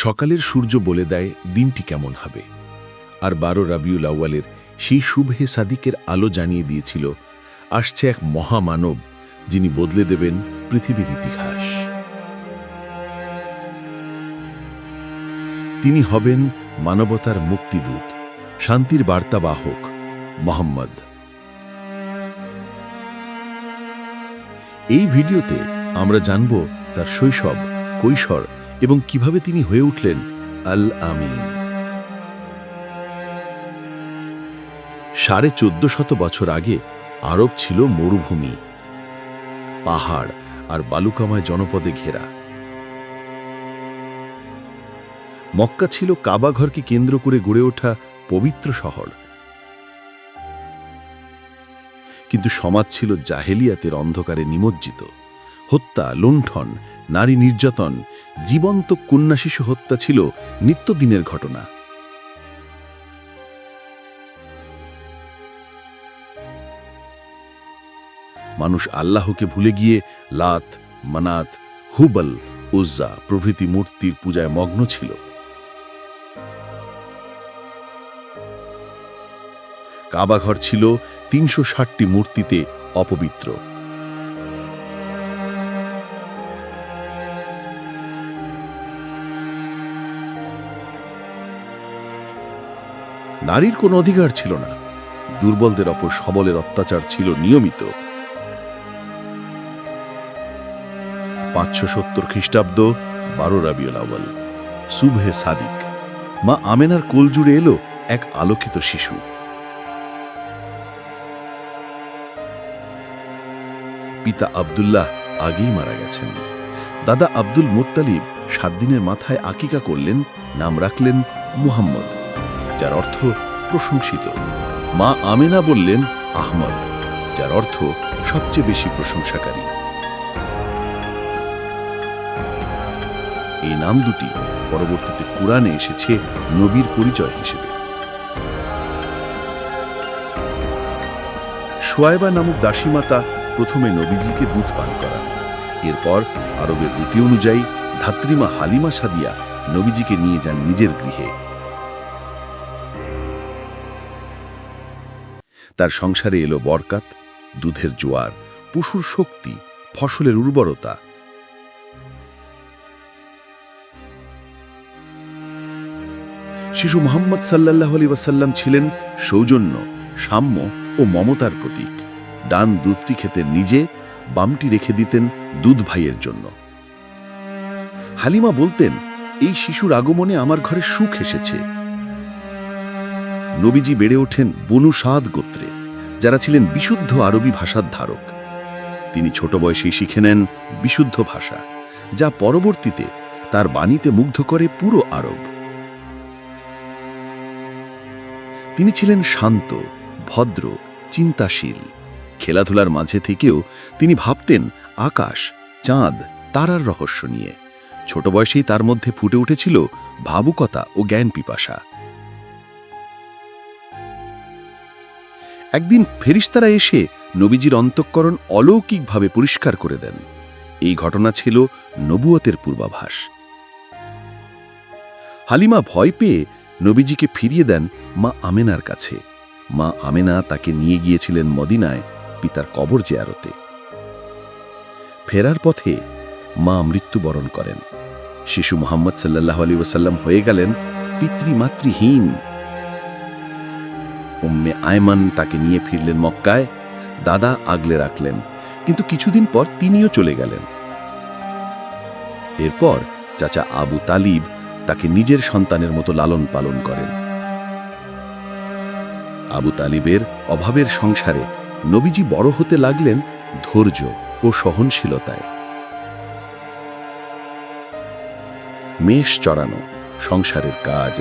সকালের সূর্য বলে দেয়, দিনটি কেমন হবে? আর বারো রাবিউল আউয়ালের সেই শুভে সাদিকের আলো জানিয়ে দিয়েছিল, আসছে এক মহামানব, যিনি বদলে দেবেন পৃথিবীর ইতিহাস। তিনি হবেন মানবতার মুক্তিদূত, শান্তির বার্তাবাহক মোহাম্মদ। এই ভিডিওতে আমরা জানব তার শৈশব, কৈশোর এবং কীভাবে তিনি হয়ে উঠলেন? আল আমিন। সাড়ে চোদ্দ শত বছর আগে আরব ছিল মরুভূমি, পাহাড় আর বালুকাময় জনপদে ঘেরা। মক্কা ছিল কাবাঘরকে কেন্দ্র করে গড়ে ওঠা পবিত্র শহর। কিন্তু সমাজ ছিল জাহেলিয়াতের অন্ধকারে নিমজ্জিত। হত্যা, লুণ্ঠন, নারী নির্যাতন জীবন্ত কন্যা শিশু হত্যা ছিল নিত্যদিনের ঘটনা। মানুষ আল্লাহকে ভুলে গিয়ে লাত, মানাত, হুবল, উজ্জা প্রভৃতি মূর্তির পূজায় মগ্ন ছিল। কাবাঘর ছিল তিনশো ষাটটি মূর্তিতে অপবিত্র। নারীর কোনো অধিকার ছিল না। দুর্বলদের অপর সবলের অত্যাচার ছিল নিয়মিত। পাঁচশো সত্তর খ্রিস্টাব্দ বারো রাবিউল আওয়াল সুবহে সাদিক। মা আমেনার কোল জুড়ে এলো এক আলোকিত শিশু। পিতা আব্দুল্লাহ আগেই মারা গেছেন। দাদা আব্দুল মোত্তালিব সাত দিনের মাথায় আকিকা করলেন, নাম রাখলেন মুহাম্মদ। যার অর্থ প্রশংসিত। মা আমেনা বললেন, আহমদ, যার অর্থ সবচেয়ে বেশি প্রশংসাকারী। এই নাম দুটি পরবর্তীতে কোরআনে এসেছে নবীর পরিচয় হিসেবে। সোয়াইবা নামক দাসীমাতা প্রথমে নবীজিকে দুধ পান করান। এরপর আরবের রীতি অনুযায়ী ধাত্রীমা হালিমা সাদিয়া নবীজিকে নিয়ে যান নিজের গৃহে। তার সংসারে এলো বরকাত, দুধের জোয়ার, পশুর শক্তি, ফসলের উর্বরতা। শিশু মোহাম্মদ সাল্লাহ আলী ওয়াসাল্লাম ছিলেন সৌজন্য, সাম্য ও মমতার প্রতীক। ডান দুধটি খেতে নিজে, বামটি রেখে দিতেন দুধ ভাইয়ের জন্য। হালিমা বলতেন, এই শিশুর আগমনে আমার ঘরে সুখ এসেছে। নবীজি বেড়ে ওঠেন বনু সাদ গোত্রে, যারা ছিলেন বিশুদ্ধ আরবি ভাষার ধারক। তিনি ছোট বয়সেই শিখে নেন বিশুদ্ধ ভাষা, যা পরবর্তীতে তার বাণীতে মুগ্ধ করে পুরো আরব। তিনি ছিলেন শান্ত, ভদ্র, চিন্তাশীল। খেলাধুলার মাঝে থেকেও তিনি ভাবতেন আকাশ, চাঁদ, তারার রহস্য নিয়ে। ছোট বয়সেই তার মধ্যে ফুটে উঠেছিল ভাবুকতা ও জ্ঞান পিপাসা একদিন ফেরিস্তারা এসে নবীজির অন্তঃকরণ অলৌকিকভাবে পরিষ্কার করে দেন। এই ঘটনা ছিল নবুয়তের পূর্বাভাস। হালিমা ভয় পেয়ে নবীজিকে ফিরিয়ে দেন মা আমেনার কাছে। মা আমেনা তাকে নিয়ে গিয়েছিলেন মদিনায় পিতার কবর জেয়ারতে। ফেরার পথে মা মৃত্যুবরণ করেন। শিশু মোহাম্মদ সাল্লাহ আলী ওসাল্লাম হয়ে গেলেন পিতৃমাতৃহীন উম্মে আয়মান তাকে নিয়ে ফিরলেন মক্কায়। দাদা আগলে রাখলেন, কিন্তু কিছুদিন পর তিনিও চলে গেলেন। এরপর চাচা আবু তালিব তাকে নিজের সন্তানের মতো লালন পালন করেন। আবু তালিবের অভাবের সংসারে নবীজি বড় হতে লাগলেন ধৈর্য ও সহনশীলতায়। মেষ চড়ানো, সংসারের কাজ,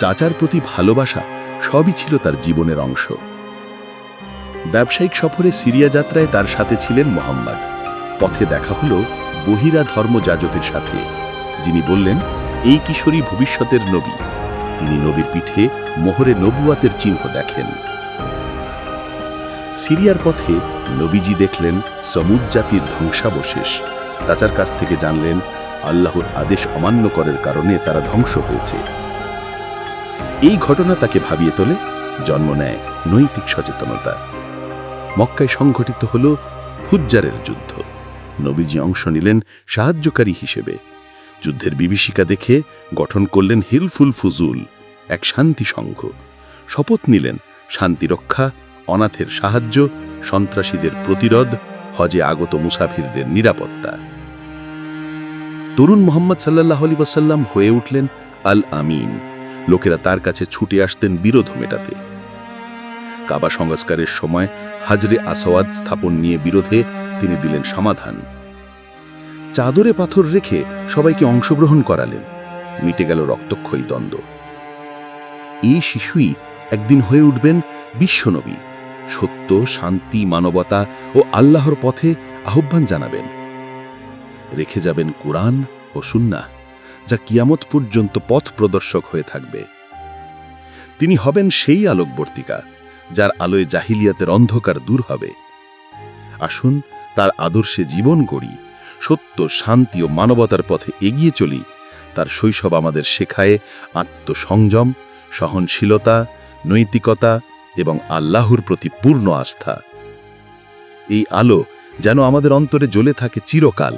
চাচার প্রতি ভালোবাসা সবই ছিল তার জীবনের অংশ। ব্যবসায়িক সফরে সিরিয়া যাত্রায় তার সাথে ছিলেন মোহাম্মদ। পথে দেখা হলো বহিরা ধর্মযাজকের সাথে। যিনি বললেন, এই কিশোরী ভবিষ্যতের নবী। তিনি নবীর পিঠে মোহরে নবুয়াতের চিহ্ন দেখেন। সিরিয়ার পথে নবীজি দেখলেন সমুদ জাতির ধ্বংসাবশেষ। চাচার কাছ থেকে জানলেন, আল্লাহর আদেশ অমান্য করার কারণে তারা ধ্বংস হয়েছে। এই ঘটনা তাকে ভাবিয়ে তোলে, জন্ম নেয় নৈতিক সচেতনতা। মক্কায় সংঘটিত হল ফুজ্জারের যুদ্ধ। নবীজি অংশ নিলেন সাহায্যকারী হিসেবে। যুদ্ধের বিভীষিকা দেখে গঠন করলেন হিলফুল ফুজুল, এক শান্তি সংঘ। শপথ নিলেন শান্তি রক্ষা, অনাথের সাহায্য, সন্ত্রাসীদের প্রতিরোধ, হজে আগত মুসাফিরদের নিরাপত্তা। তরুণ মোহাম্মদ সাল্লাহ আলী ওয়াসাল্লাম হয়ে উঠলেন আল আমিন। লোকেরা তার কাছে ছুটে আসতেন বিরোধ মেটাতে। কাবা সংস্কারের সময় হাজরে আসওয়াদ স্থাপন নিয়ে বিরোধে তিনি দিলেন সমাধান। চাদরে পাথর রেখে সবাইকে অংশগ্রহণ করালেন। মিটে গেল রক্তক্ষয়ী দ্বন্দ্ব। এই শিশুই একদিন হয়ে উঠবেন বিশ্বনবী। সত্য, শান্তি, মানবতা ও আল্লাহর পথে আহ্বান জানাবেন। রেখে যাবেন কোরআন ও সুন্নাহ। যা কিয়ামত পর্যন্ত পথ প্রদর্শক হয়ে থাকবে। তিনি হবেন সেই আলোকবর্তিকা, যার আলোয় জাহিলিয়াতের অন্ধকার দূর হবে। আসুন, তার আদর্শে জীবন গড়ি, সত্য, শান্তি ও মানবতার পথে এগিয়ে চলি। তার শৈশব আমাদের শেখায় আত্মসংযম, সহনশীলতা, নৈতিকতা এবং আল্লাহর প্রতি পূর্ণ আস্থা। এই আলো যেন আমাদের অন্তরে জ্বলে থাকে চিরকাল।